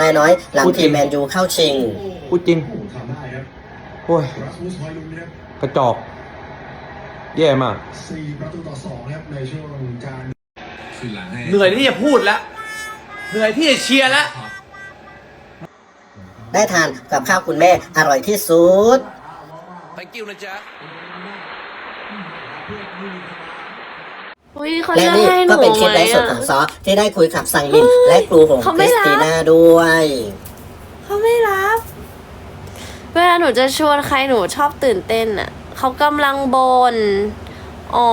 นายน้อยหลังทีมแมนยูเข้าชิง พูดจริง ทำได้ครับโอ้ย รัสมุสฮอยลุนครับกระจอก แย่มาก สี่ประตูต่อสองครับในช่วงการขึ้นหลังให้เหนื่อยที่จะพูดแล้วเหนื่อยที่จะเชียร์แล้ว ได้ทานกับข้าวคุณแม่อร่อยที่สุด thank you นะจ๊ะอุ้ ยเขาและจะนี่ให้หก็นูเป็นคลิปไหมไลฟ์สดอะของซอที่ได้คุยกับสังลินและครูหงเขาคไม่ริสรับติน่าด้วย เขาไม่รับ เวลาหนูจะชวนใครหนูชอบตื่นเต้นอะเขากำลังบน อ๋อ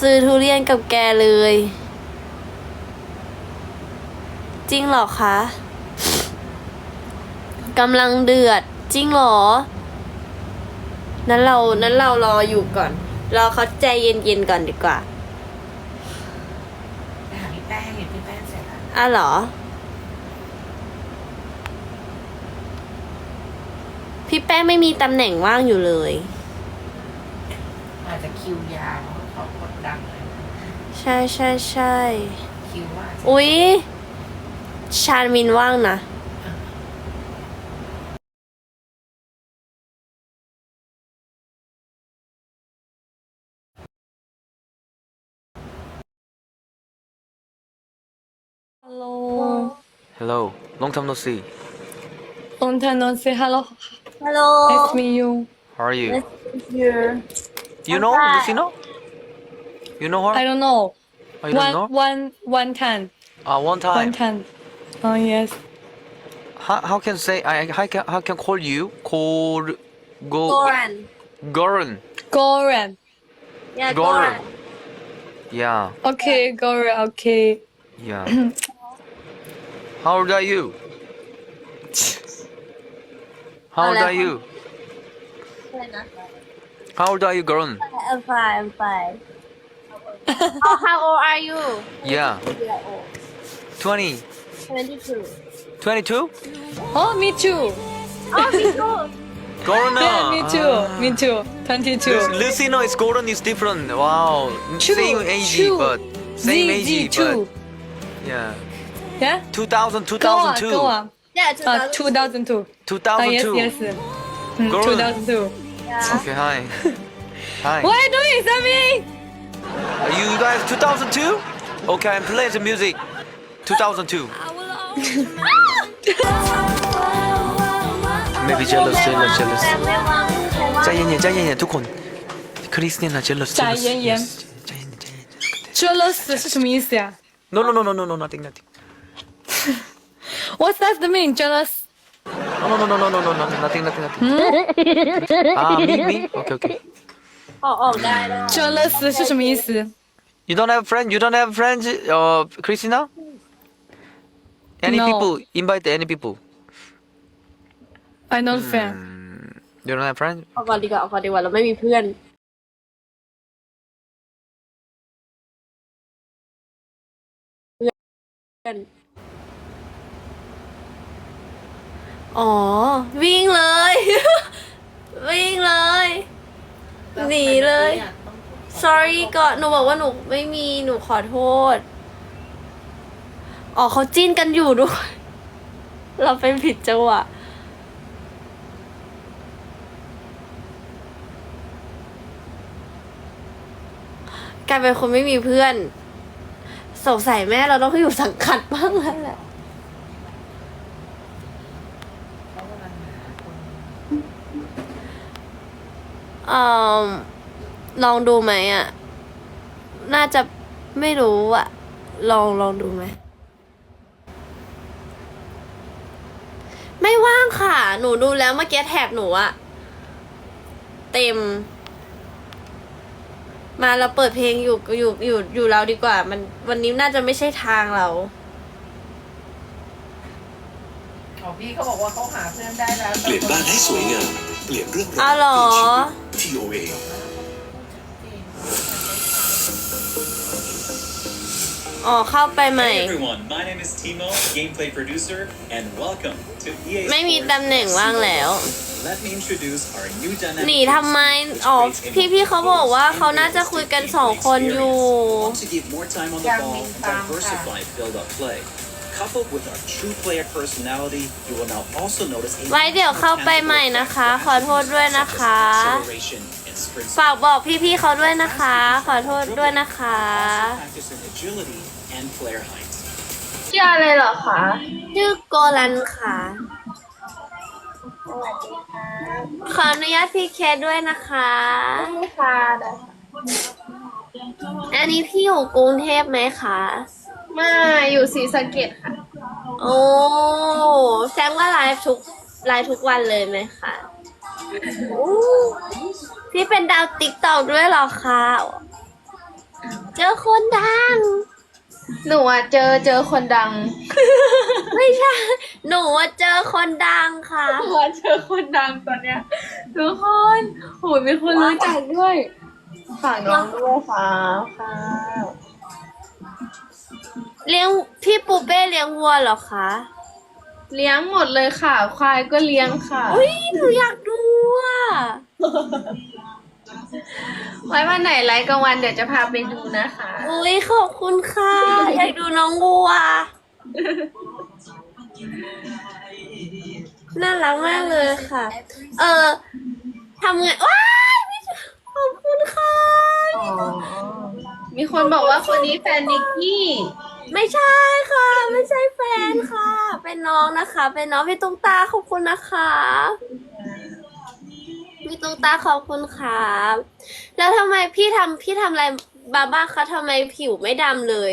ซื้อทุเรียนกับแกเลย จริงเหรอคะ กำลังเดือด จริงเหรอ นั้นเรา นั้นเรารออยู่ก่อน รอเขาใจเย็นๆก่อนดีกว่าไปหาพี่แป้งเห็นพี่แป้งเสร็จแล้วอะเหรอ พี่แป้งไม่มีตำแหน่งว่างอยู่เลย อาจจะคิวยาวเพราะเขากดดังเลยใช่ใช่ใช่คิวว่าจะ อุ๊ย ชาญมินว่างนะ Hello. hello long time no see Long time no see. Hello. Hello Nice to meet you. how are you you you know Lucino you know You know her I don't know. oh, you don't One, know one, one time. ah one time One time. Oh yes. how, how can say I how can how can call you call go Goran Goran Goran. yeah Goran yeah Okay, Goran. Okay. yeah how old are you? How old are you? How old are you Goran I'm uh, fine I'm fine oh, how old are you? Yeah. 20 22 22 Oh, me too. oh me too. Goran Yeah, ah. me too. Me too. Twenty-two. Lucino is Goran is different. Wow. Two, same age two. but same Z, age Z, but yeah Yeah. 2000 Go on, 2002 go on. yeah Uh, two thousand two. Oh yes, 2002 yes. Mm, Goran. two thousand two. okay hi hi What are you doing, Sammy? Are you guys 2002 okay I'm playing the music 2002 maybe jealous jealous jealous ใจเย็นๆใจเย็นๆทุกคนคริสเนี่ยนะ jealous ใจ jealous เย็นๆ yes ใจเย็นๆใจเย็น Jealous 是什么意思呀 no no no no no no nothing nothing What's that the mean? Jealous? no no no no no no no nothing nothing nothing nothing ah me me okay okay ออกออกได้ได้ Jealous 是什么意思？ you don't have friend you don't have friends uh Christina any No. people invite any people I not fan. you don't have friends ออกก่อนดีกว่าออกก่อนดีกว่าเราไม่มีเพื่อนเพื่อน อ๋อ วิ่งเลย วิ่งเลย หนีเลย sorry ก่อนหนูบอกว่าหนูไม่มีหนูขอโทษ อ๋อเขาจิ้นกันอยู่ด้วย เราเป็นผิดจังหวะกลายเป็นคนไม่มีเพื่อน สงสัยแม่เราต้องอยู่สังกัดบ้างแล้วแหละ อืมลองดูไหมอะ น่าจะไม่รู้อะ ลองลองดูไหม ไม่ว่างค่ะ หนูดูแล้วเมื่อกี้แท็บหนูอะเต็ม มาเราเปิดเพลงอยู่อยู่อยู่อยู่เราดีกว่า มันวันนี้น่าจะไม่ใช่ทางเรา อ๋อพี่เขาบอกว่าเขาหาเพื่อนได้แล้วเปลี่ยนบ้านให้สวยงาม เปลี่ยนเรื่องราอ้าววเหรอเปลี่ยนชีวิต TOA อ๋อเข้าไปใหม่ Hey everyone, my name is Timo, gameplay producer, and welcome to EA ไม่มี Sports ตำแหน่งว่างแล้ว Season let me introduce our new dynamic หนีทำไม อ๋อ พี่พี่ๆเขาบอกว่าเขาน่าจะคุยกันสองคนอยู่ Want to give more time on the ball and diversify build-up play. Coupled with our true player personality, you will now also notice a ไว้เดี๋ยวเข้าไปใหม่นะคะ ขอโทษด้วยนะคะ acceleration and sprint ฝากบอกพี่ๆเขาด้วยนะคะ ขอโทษด้วยนะคะ practice in agility and player height. ชื่ออะไรเหรอคะ ชื่อโกลันค่ะ สวัสดีค่ะขออนุญาตพี่เคสด้วยนะคะ นี่ค่ะได้ค่ะอันนี้พี่อยู่กรุงเทพไหมคะ มาอยู่ศรีสะเกดค่ะ โอ้แซมก็ไลฟ์ทุกไลฟ์ทุกวันเลยไหมคะอู้พี่เป็นดาวติ๊กตอกด้วยเหรอคะเจอคนดัง หนูอะเจอเจอคนดังไม่ใช่ หนูว่าเจอคนดังค่ะ หนูอะเจอคนดังตอนเนี้ยทุกคนโหยมีคนรู้จักด้วยฝากน้องด้วยค่ะค่ะ เลี้ยงพี่ปูเป้เลี้ยงวัวเหรอคะเลี้ยงหมดเลยค่ะ ควายก็เลี้ยงค่ะ อุ้ยหนูอยากดูอะไว้วันไหนไลฟ์กลางวันเดี๋ยวจะพาไปดูนะคะ อุ้ยขอบคุณค่ะ อยากดูน้องวัว น่ารักมากเลยค่ะ เออทำไงว้ายพี่ชขอบคุณค่ะอ๋อมีคนบอกว่าคนนี้แฟนนิกกี้ ไม่ใช่ค่ะ ไม่ใช่แฟนค่ะ เป็นน้องนะคะ เป็นน้องพี่ตุ้งตาขอบคุณนะคะพี่ตุ้งตาขอบคุณค่ะแล้วทำไมพี่ทำพี่ทำอะไรมาบ้างคะทำไมผิวไม่ดำเลย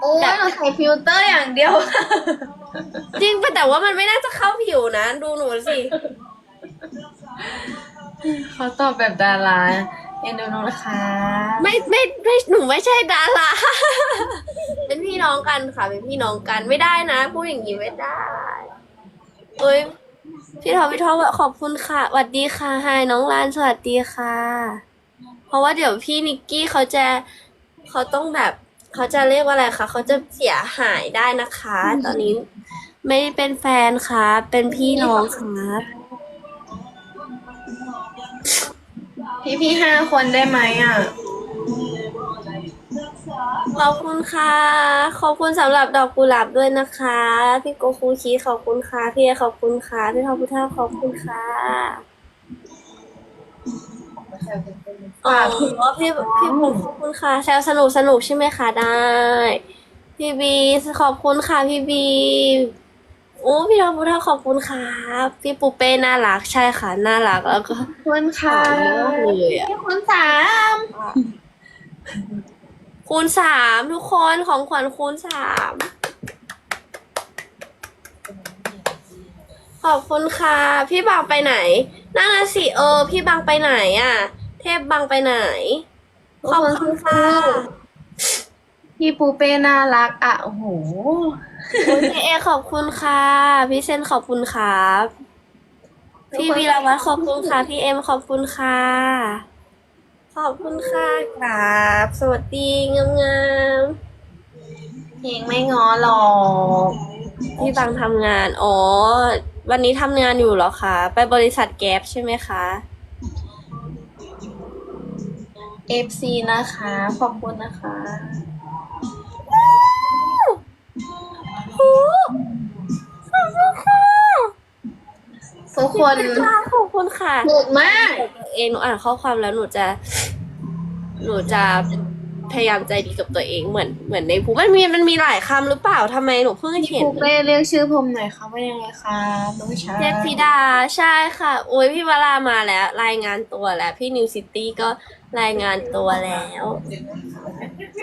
โอ้ยเราใส่ฟิลเตอร์อย่างเดียว จริงปะแต่ว่ามันไม่น่าจะเข้าผิวนะ ดูหนูสิ เขาตอบแบบดารา เอ็นดูหนูนะคะ ไม่ไม่ไม่หนูไม่ใช่ดาราเป็นพี่น้องกันค่ะเป็นพี่น้องกันไม่ได้นะพูดอย่างนี้ไม่ได้เอ้ยพี่ทอมพี่ทอมขอบคุณค่ะสวัสดีค่ะไฮน้องลานสวัสดีค่ะ เพราะว่าเดี๋ยวพี่นิกกี้เขาจะเขาต้องแบบเขาจะเรียกว่าอะไรคะเขาจะเสียหายได้นะคะ ตอนนี้ไม่เป็นแฟนค่ะ เป็นพี่น้องครับ พี่พี่ห้าคนได้ไหมอะ ขอบคุณค่ะ ขอบคุณสำหรับดอกกุหลาบด้วยนะคะ พี่โกคูคีขอบคุณค่ะ พี่เอขอบคุณค่ะ พี่ทอมพุทธาขอบคุณค่ะอ๋อพี่พี่บุ๊คขอบคุณค่ะ แซวสนุกสนุกใช่ไหมคะได้ พี่บีขอบคุณค่ะพี่บี โอ้พี่ทอมพุทธาขอบคุณค่ะพี่ปูเป้น่ารักใช่ค่ะน่ารักแล้วก็ขอบคุณค่ะหอมมากเลยอะพี่คนสามคูณสามทุกคนของขวัญคูณสามขอบคุณค่ะ พี่บางไปไหนนั่นน่ะสิเออ พี่บางไปไหนอะ เทพบางไปไหน ขอบคุณค่ะ พี่ปูเป้น่ารักอะโอ้โห พี่เอขอบคุณค่ะ พี่เซนขอบคุณครับ พี่วีรวัฒน์ขอบคุณค่ะ พี่เอ็มขอบคุณค่ะ ขอบคุณค่ะครับสวัสดีงามๆเพลงไม่ง้อหรอกพี่บางทำงาน อ๋อ วันนี้ทำงานอยู่เหรอคะ ไปบริษัทแก๊ปใช่ไหมคะเอฟซีนะคะ ขอบคุณนะคะ คนขอบคุณค่ะหนุกมากเองหนูอ่านข้อความแล้วหนูจะ หนูจะพยายามใจดีกับตัวเองเหมือนเหมือนในภูมันมีมันมีหลายคำหรือเปล่าทำไมหนูเพิ่งพี่เห็นปูเป้เรียกชื่อผมหน่อยค่ะว่ายังไงคะน้องชายเทพธิดาใช่ค่ะโอ้ยพี่วรามาแล้ว รายงานตัวแล้ว พี่นิวซิตี้ก็รายงานตัวแล้ว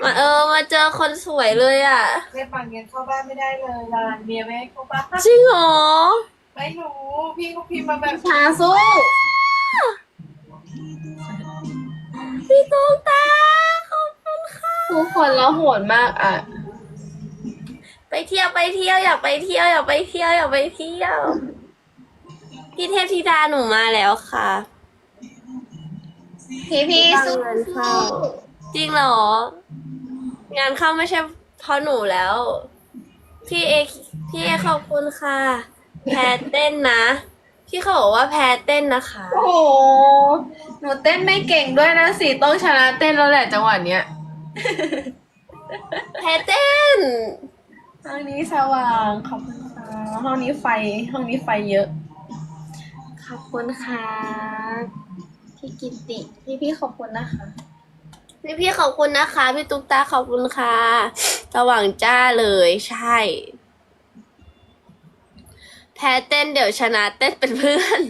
มาเออมาเจอคนสวยเลยอะแม่ปังยังเข้าบ้านไม่ได้เลยลานเมียไม่ให้เข้าบ้านจริงเหรอ ไม่รู้พี่ก็พิมพ์มาแบบชาสู้พี่ตุ้งตาขอบคุณค่ะ ทุกคนแล้วโหดมากอะ ไปเที่ยวไปเที่ยวอยากไปเที่ยวอยากไปเที่ยวอยากไปเที่ยว พี่เทพธิดาหนูมาแล้วค่ะ พี่พี่บางสู้งานเข้าจริงเหรอ งานเข้าไม่ใช่เพราะหนูแล้ว พี่เอพี่เอขอบคุณค่ะ แพทเต้นนะ พี่เขาบอกว่าแพ้เต้นนะคะ โอ้โห หนูเต้นไม่เก่งด้วยนะสิต้องชนะเต้นแล้วแหละจังหวะเนี้ยแพ้เต้น ห้องนี้สว่างขอบคุณค่ะห้องนี้ไฟ ห้องนี้ไฟเยอะ ขอบคุณค่ะพี่กิตติพี่พี่ขอบคุณนะคะ พี่พี่ๆขอบคุณนะคะ พี่ตุ๊กตาขอบคุณค่ะ สว่างจ้าเลยใช่ แพ้เต้นเดี๋ยวชนะเต้นเป็นเพื่อน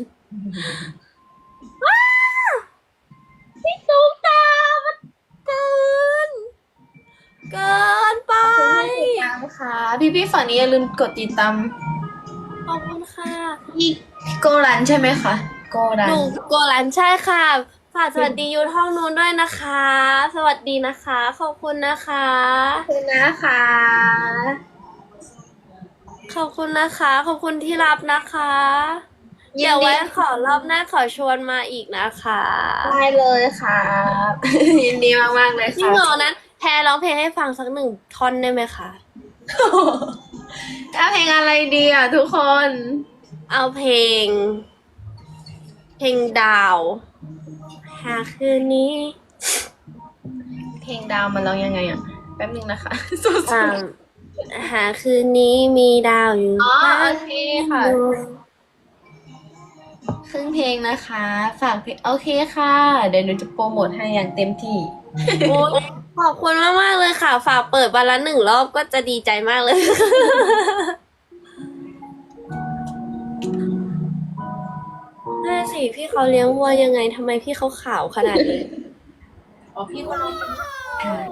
ว้าวพี่ตุ๊กตามันเกิน เกินไปติดตามค่ะพี่พี่ๆฝั่งนี้อย่าลืมกดติดตามขอบคุณค่ะ พี่พี่โกรันใช่ไหมคะโกรัหนนูโกลันใช่ค่ะฝากสวัสดียูท่องนู้นด้วยนะคะ สวัสดีนะคะ ขอบคุณนะคะขอบคุณนะคะ ขอบคุณนะคะ ขอบคุณที่รับนะคะเดี๋ยวไว้ขอรอบหน้าขอชวนมาอีกนะคะได้เลยค่ะยินดีมากๆเลยจริงค่ะ เหรอนั้นแพรร้องเพลงให้ฟังสักหนึ่งท่อนได้ไหมคะเอาเพลงอะไรดีอะทุกคน เอาเพลง เพลงดาว หากคืนนี้เพลงดาวมันร้องยังไงอะ แป๊บนึงนะคะ สู้อ่า หากคืนนี้มีดาวอยู่ๆอ๋อบ้าโอนเคค่ะดวงครึ่งเพลงนะคะ ฝากเพลงโอเคค่ะ เดี๋ยวหนูจะโปรโมทให้อย่างเต็มที่ โอ้ยขอบคุณมากมากๆเลยค่ะ ฝากเปิดวันละหนึ่งรอบก็จะดีใจมากเลย น่าสิพี่เขาเลี้ยงวัวยังไงทำไมพี่เขาขาวขนาดนี้ อ๋อพี่คนนี้